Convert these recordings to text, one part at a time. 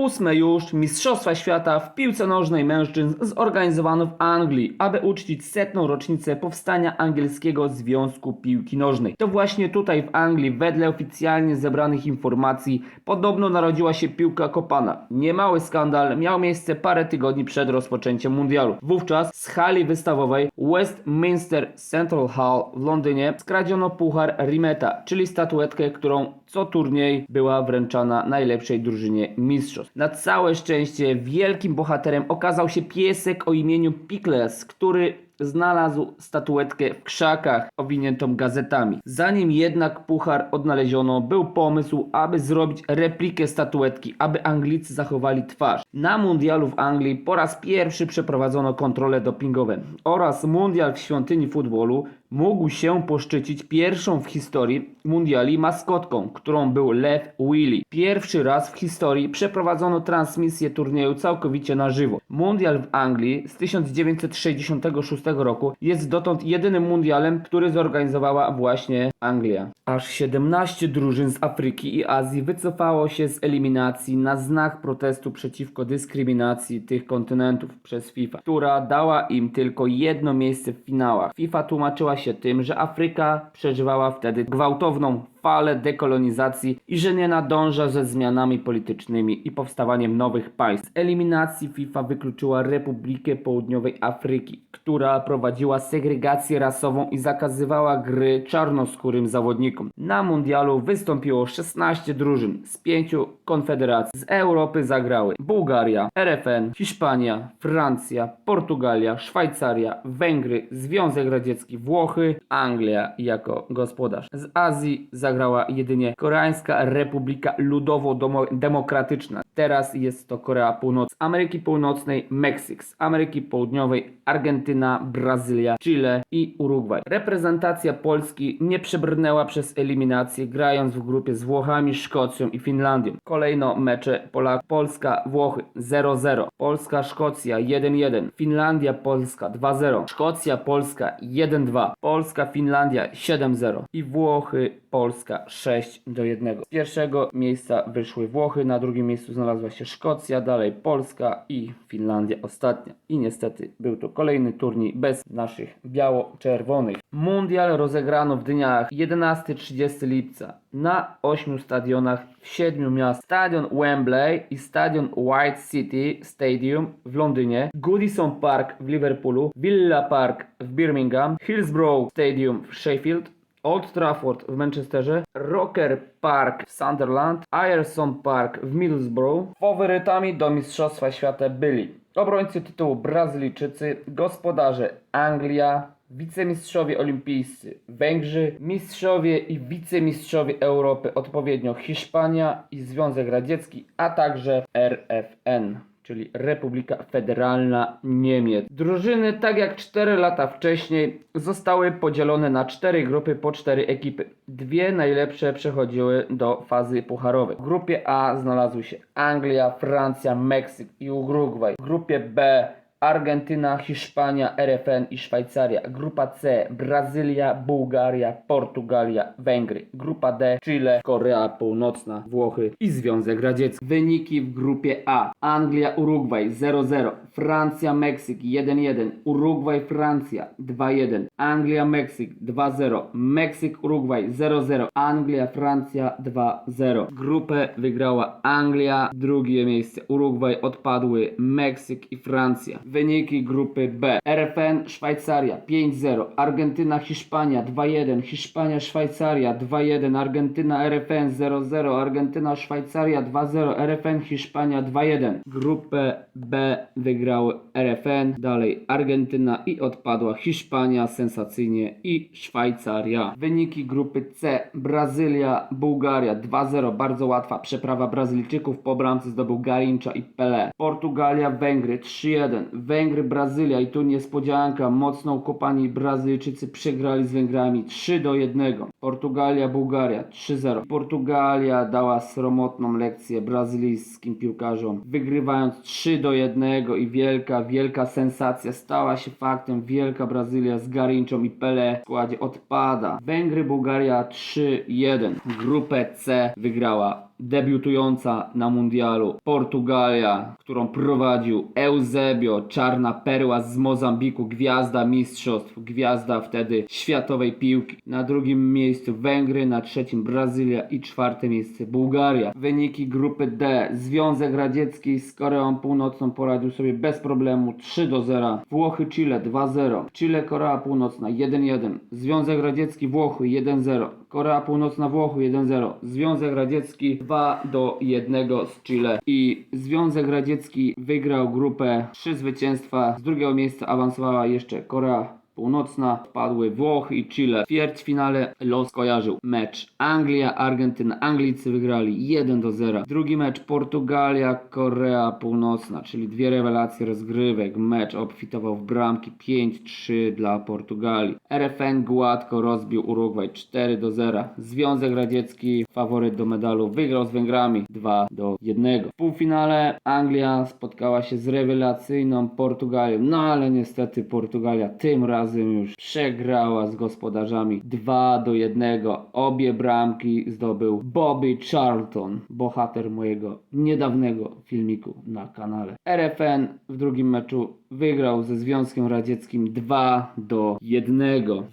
Ósme już Mistrzostwa Świata w piłce nożnej mężczyzn zorganizowano w Anglii, aby uczcić setną rocznicę powstania angielskiego Związku Piłki Nożnej. To właśnie tutaj w Anglii, wedle oficjalnie zebranych informacji, podobno narodziła się piłka kopana. Niemały skandal miał miejsce parę tygodni przed rozpoczęciem mundialu. Wówczas z hali wystawowej Westminster Central Hall w Londynie skradziono puchar Rimeta, czyli statuetkę, którą co turniej była wręczana najlepszej drużynie mistrzostw. Na całe szczęście wielkim bohaterem okazał się piesek o imieniu Pickles, który znalazł statuetkę w krzakach owiniętą gazetami. Zanim jednak puchar odnaleziono, był pomysł, aby zrobić replikę statuetki, aby Anglicy zachowali twarz. Na mundialu w Anglii po raz pierwszy przeprowadzono kontrole dopingowe oraz mundial w świątyni futbolu mógł się poszczycić pierwszą w historii mundiali maskotką, którą był Lev Willy. Pierwszy raz w historii przeprowadzono transmisję turnieju całkowicie na żywo. Mundial w Anglii z 1966 roku jest dotąd jedynym mundialem, który zorganizowała właśnie Anglia. Aż 17 drużyn z Afryki i Azji wycofało się z eliminacji na znak protestu przeciwko dyskryminacji tych kontynentów przez FIFA, która dała im tylko jedno miejsce w finałach. FIFA tłumaczyła się tym, że Afryka przeżywała wtedy gwałtowną falę dekolonizacji i że nie nadąża ze zmianami politycznymi i powstawaniem nowych państw. Z eliminacji FIFA wykluczyła Republikę Południowej Afryki, która prowadziła segregację rasową i zakazywała gry czarnoskórym zawodnikom. Na mundialu wystąpiło 16 drużyn z pięciu konfederacji. Z Europy zagrały Bułgaria, RFN, Hiszpania, Francja, Portugalia, Szwajcaria, Węgry, Związek Radziecki, Włochy, Anglia jako gospodarz. Z Azji zagrała jedynie Koreańska Republika Ludowo-Demokratyczna. Teraz jest to Korea Północna. Ameryki Północnej Meksyk, Ameryki Południowej Argentyna, Brazylia, Chile i Urugwaj. Reprezentacja Polski nie przebrnęła przez eliminację, grając w grupie z Włochami, Szkocją i Finlandią. Kolejno mecze Polak Polska Włochy 0-0, Polska Szkocja 1-1, Finlandia Polska 2-0, Szkocja Polska 1-2, Polska Finlandia 7-0 i Włochy Polska 6 do 1. Z pierwszego miejsca wyszły Włochy, na drugim miejscu znalazła się Szkocja, dalej Polska i Finlandia ostatnia. I niestety był to kolejny turniej bez naszych biało-czerwonych. Mundial rozegrano w dniach 11-30 lipca na 8 stadionach w 7 miastach. Stadion Wembley i stadion White City Stadium w Londynie, Goodison Park w Liverpoolu, Villa Park w Birmingham, Hillsborough Stadium w Sheffield, Old Trafford w Manchesterze, Rocker Park w Sunderland, Ayerson Park w Middlesbrough. Faworytami do Mistrzostwa Świata byli obrońcy tytułu Brazylijczycy, gospodarze Anglia, wicemistrzowie olimpijscy Węgrzy, mistrzowie i wicemistrzowie Europy odpowiednio Hiszpania i Związek Radziecki, a także RFN czyli Republika Federalna Niemiec. Drużyny, tak jak 4 lata wcześniej, zostały podzielone na 4 grupy po 4 ekipy. Dwie najlepsze przechodziły do fazy pucharowej. W grupie A znalazły się Anglia, Francja, Meksyk i Urugwaj. W grupie B Argentyna, Hiszpania, RFN i Szwajcaria. Grupa C Brazylia, Bułgaria, Portugalia, Węgry. Grupa D Chile, Korea Północna, Włochy i Związek Radziecki. Wyniki w grupie A. Anglia, Urugwaj 0-0. Francja, Meksyk 1-1. Urugwaj, Francja 2-1. Anglia, Meksyk 2-0. Meksyk, Urugwaj 0-0. Anglia, Francja 2-0. Grupę wygrała Anglia, drugie miejsce Urugwaj odpadły Meksyk i Francja. Wyniki grupy B. RFN Szwajcaria 5-0, Argentyna Hiszpania 2-1, Hiszpania Szwajcaria 2-1, Argentyna RFN 0-0, Argentyna Szwajcaria 2-0, RFN Hiszpania 2-1. Grupę B wygrały RFN, dalej Argentyna i odpadła Hiszpania sensacyjnie i Szwajcaria. Wyniki grupy C. Brazylia, Bułgaria 2-0, bardzo łatwa przeprawa Brazylijczyków po bramce zdobył Garincha i Pelé. Portugalia, Węgry 3-1, Węgry, Brazylia i tu niespodzianka, mocno ukopani Brazylijczycy przegrali z Węgrami 3 do 1. Portugalia, Bułgaria 3-0. Portugalia dała sromotną lekcję brazylijskim piłkarzom, wygrywając 3 do 1 i wielka, wielka sensacja stała się faktem. Wielka Brazylia z Garinczą i Pele w składzie odpada. Węgry, Bułgaria 3-1. Grupę C wygrała debiutująca na mundialu Portugalia, którą prowadził Eusebio, czarna perła z Mozambiku, gwiazda mistrzostw, gwiazda wtedy światowej piłki. Na drugim miejscu Węgry, na trzecim Brazylia i czwarte miejsce Bułgaria. Wyniki grupy D. Związek Radziecki z Koreą Północną poradził sobie bez problemu 3 do 0. Włochy Chile 2-0. Chile Korea Północna 1-1. Związek Radziecki Włochy 1-0. Korea Północna Włochy 1-0. Związek Radziecki 2 do 1 z Chile. I Związek Radziecki wygrał grupę 3 zwycięstwa. Z drugiego miejsca awansowała jeszcze Korea Północna, wpadły Włochy i Chile. W ćwierćfinale los kojarzył mecz Anglia-Argentyna. Anglicy wygrali 1 do 0. Drugi mecz Portugalia-Korea Północna, czyli dwie rewelacje rozgrywek. Mecz obfitował w bramki 5-3 dla Portugalii. RFN gładko rozbił Urugwaj 4 do 0. Związek Radziecki, faworyt do medalu, wygrał z Węgrami 2 do 1. W półfinale Anglia spotkała się z rewelacyjną Portugalią, no ale niestety Portugalia tym razem już przegrała z gospodarzami 2 do 1. Obie bramki zdobył Bobby Charlton, bohater mojego niedawnego filmiku na kanale. RFN w drugim meczu wygrał ze Związkiem Radzieckim 2 do 1.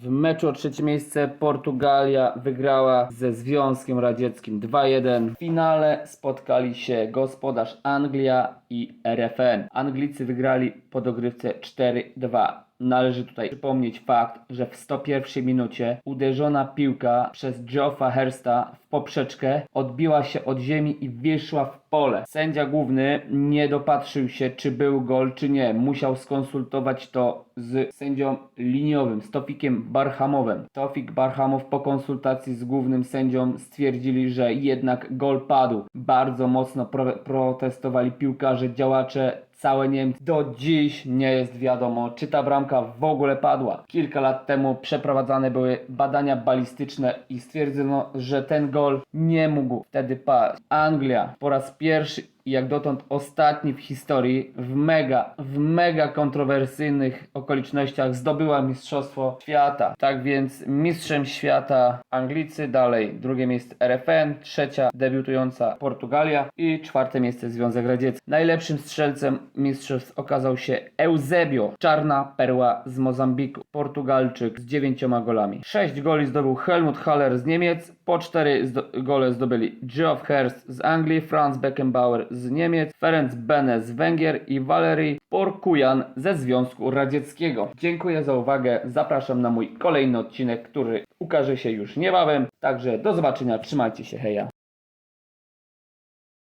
W meczu o trzecie miejsce Portugalia wygrała ze Związkiem Radzieckim 2-1. W finale spotkali się gospodarz Anglia i RFN. Anglicy wygrali po dogrywce 4-2. Należy tutaj przypomnieć fakt, że w 101 minucie uderzona piłka przez Geoffa Hersta w poprzeczkę odbiła się od ziemi i wyszła w pole. Sędzia główny nie dopatrzył się, czy był gol, czy nie. Musiał skonsultować to z sędzią liniowym, z Tofikiem Barhamowem. Tofik Barhamow po konsultacji z głównym sędzią stwierdzili, że jednak gol padł. Bardzo mocno pro protestowali piłkarze, działacze całe Niemcy. Do dziś nie jest wiadomo, czy ta bramka w ogóle padła. Kilka lat temu przeprowadzane były badania balistyczne i stwierdzono, że ten gol nie mógł wtedy paść. Anglia po raz pierwszy i jak dotąd ostatni w historii w mega, w mega kontrowersyjnych okolicznościach zdobyła Mistrzostwo Świata. Tak więc mistrzem świata Anglicy, dalej drugie miejsce RFN, trzecia debiutująca Portugalia i czwarte miejsce Związek Radziecki. Najlepszym strzelcem mistrzostw okazał się Eusebio, czarna perła z Mozambiku, Portugalczyk z dziewięcioma golami. Sześć goli zdobył Helmut Haller z Niemiec, po cztery zdo- gole zdobyli Geoff Hurst z Anglii, Franz Beckenbauer z Niemiec, Ferenc Bene z Węgier i Valery Porkujan ze Związku Radzieckiego. Dziękuję za uwagę, zapraszam na mój kolejny odcinek, który ukaże się już niebawem. Także do zobaczenia, trzymajcie się, heja.